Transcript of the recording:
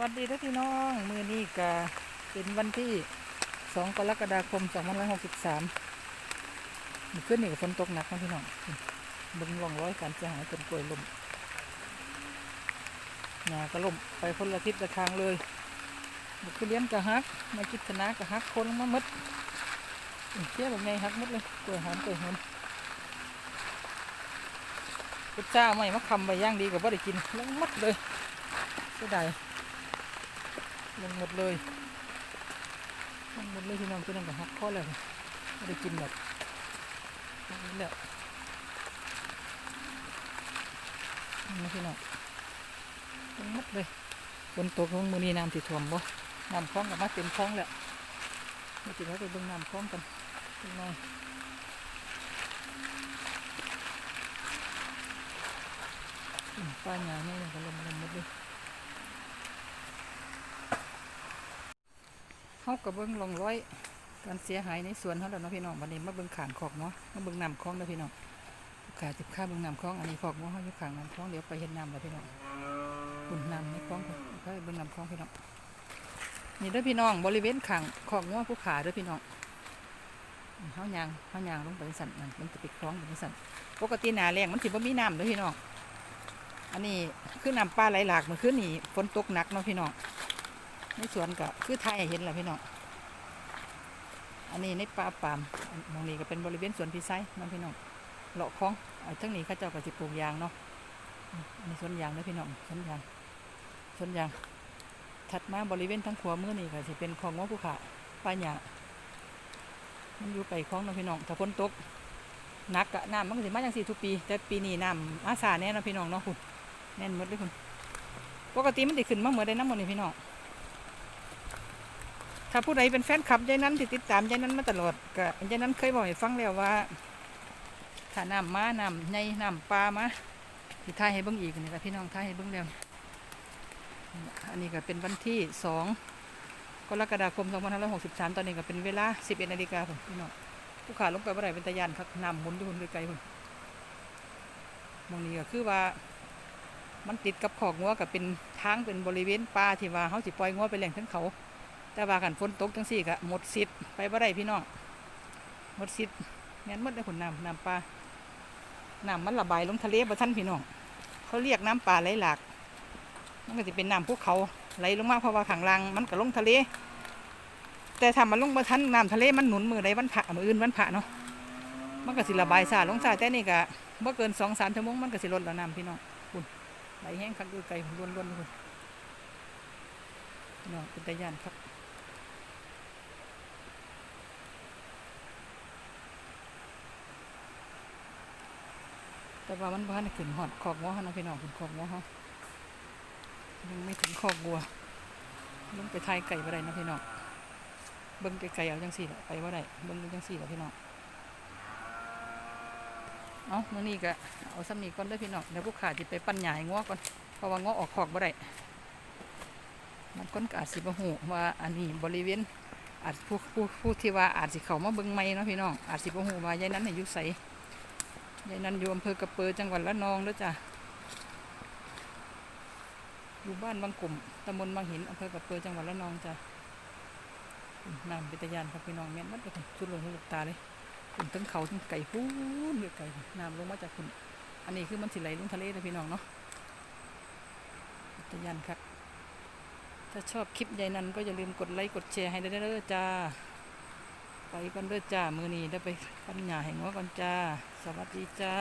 วัสดีทุกพี่น้องมือนี้ก็เป็นวันที่ 2 กรกฎาคม 2563มีขึ้นนี่ก็ฝนตกหนักนะพี่น้องบึงลองร้อยการเสียหายต้นกล้วยลมหญ้าก็ล่มไปคนละทิศละทางเลยบุกเลี้ยนก็ฮักมาคิดชนะก็ฮักคนมาหมดเชี่ยแบบไงฮักหมดเลยกล้วยหอมกล้วยหอมพุทธเจ้าไม่มาคำไปย่างดีกว่าได้กินลงหมดเลยเสียดาย ลงหมดเลยลงหมดเลยพี่น้องตัวนั้นก็หักข้อเลยไม่ได้กินแบบนี้แหละนี่พี่น้องลงหมดเลยฝนตกลงมือนี้น้ำติดท่วมบ่น้ำคลองกับมาเต็มคลองแล้วมาติดแล้วไปเบิ่งน้ำคลองกันพี่น้องป้าหยาเนี่ยก็ลงลงหมดเลย เขากับเบิ้องลงร้อยการเสียหายในสวนเขาแล้วเนาะพี่น้องวันนี้มาเบิ้องขานขอกเนาะมาเบิ้องนำคลองเด้อพี่น้องขาจิบข้าเบิ้องนำคลองอันนี้ขอกเนาะเขาอยู่ขางนำคลองเดี๋ยวไปเห็นนำแล้วพี่น้องปุ่นน้ำในคลองไปไปเบิ้องนำคลองพี่น้องนี่เด้อพี่น้องบริเวณขางขอกเนาะผู้ขาเด้อพี่น้องเขายางเขายางลงไปสั่นนั่นมันจะไปคล้องไปสั่นปกติหนาแรงมันสิบ่มีน้ำเด้อพี่น้องอันนี้คือน้ำปลาไหลหลากมื่อคืนนี่ฝนตกหนักเนาะพี่น้อง ในสวนก็คือไทยเห็นแหละพี่น้อง อันนี้ในป่าปามมองนี้ก็เป็นบริเวณสวนพิไซน้องพี่น้องเลาะคลองอันทั้งนี้ข้าเจ้าก็สิปลูกยางเนาะอันนี้สวนยางเด้อพี่น้องสวนยางสวนยาง ถัดมาบริเวณทั้งขวามือนี่ก็สิเป็นคลองง้อภูเขาป่าหญ้ามันอยู่ไกลคลองเนาะพี่น้องถ้าฝนตกนักกะน้ำมันก็สิมาจังสี่ทุกปี แต่ปีนี้น้ำอาสาแน่นะพี่น้องเนาะคุณแน่นหมดเลยคุณปกติมันติขึ้นมาเหมือนได้น้ำหมดนี่พี่น้อง ถ้าผู้ใดเป็นแฟนคลับยายนั้นที่ติดตามยายนั้นมาตลอดก็ยายนั้นเคยบอกให้ฟังแล้วว่าถ้าน้ำมาน้ำในน้ำปลามาที่ท่ายให้เบิ้งอีกนี่ค่ะพี่น้องท่ายให้เบิ้งแล้วอันนี้ก็เป็นวันที่สองกรกฎาคม2563 ตอนนี้ก็เป็นเวลา 11นาฬิกาผมพี่น้องผู้ขาลงไปบ่อได้เป็นตะยานครับนำหมุนอยู่คนไกลๆคนมองนี้ก็คือว่ามันติดกับขอกงัวกับเป็นทางเป็นบริเวณป่าที่ว่าเขาสิปล่อยงัวไปแหล่งทั้งเขา แต่ว่ากันฝนตกจังสี่ก็หมดสิทธิ์ไปบ่ได้พี่น้องหมดสิทธิ์แม่นหมดเลยผลน้ำน้ำปลาน้ำมันระบายลงทะเลบ่ทันพี่น้องเขาเรียกน้ำปลาไหลหลากมันก็จะเป็นน้ำภูเขาไหลลงมาเพราะว่าขังล่างมันก็ลงทะเล แต่ถ้ามันลงบ่ทันน้ำทะเลมันหนุนมือใดวันพระมืออื่นวันพระเนาะมันก็สิระบายซาลงซาแต่นี่ก็บ่เกินสองสามชั่วโมงมันก็สิลดแล้วน้ำพี่น้องคุณไหลแห้งคักดูไกลล้วนๆวนคุณน้องเป็นตะยานครับ แต่ว่ามันบ้านขึ้นหอดขอบงัวนะพี่น้องขึ้นขอบงัวเขายังไม่ถึงขอบวัวลงไปทายไก่บ่ได้นะพี่น้องเบิ้งไก่เอาจังสี่ละไปบ่ได้เบิ้งจังสี่ละพี่น้องเอาเมื่อนี้ก็เอาซ้ำนี้ก่อนเด้อพี่น้องเดี๋ยวผู้ขาจิไปปั้นหยายงัวก่อนเพราะว่างัวออกขอกบ่ได้มันก้นกอาจสิบหูว่าอันนี้บริเวณอาจผู้ผู้ผู้ที่ว่าอาจสิเขามาเบิ้งไม่เนาะพี่น้องอาจสิบหูว่ายายนั้นเนี่ยอยู่ไส ยายนันอยู่อำเภอกระเปอจังหวัดละนองด้วจ้ะอยู่บ้านบางกลุ่มตำบลบางหินอำเภอกระเปอจังหวัดละนองจ้ะน้ำเป็นตะยานครับพี่น้องแม่นมัดเลยชุดลงหูลูกตาเลยถึงทั้งเขาทั้งไก่พูนเดือไก่น้ำลงมาจากคุณอันนี้คือมันสิไหลลงทะเลนะพี่น้องเนาะตะยานครับ ถ้าชอบคลิปยายนันก็อย่าลืมกดไลค์กดแชร์ให้ได้เด้อจ้า ไปกันเด้อจ้ามือนี้ได้ไปปัญญาแห่งว่ากันจ้า สวัสดีจ้า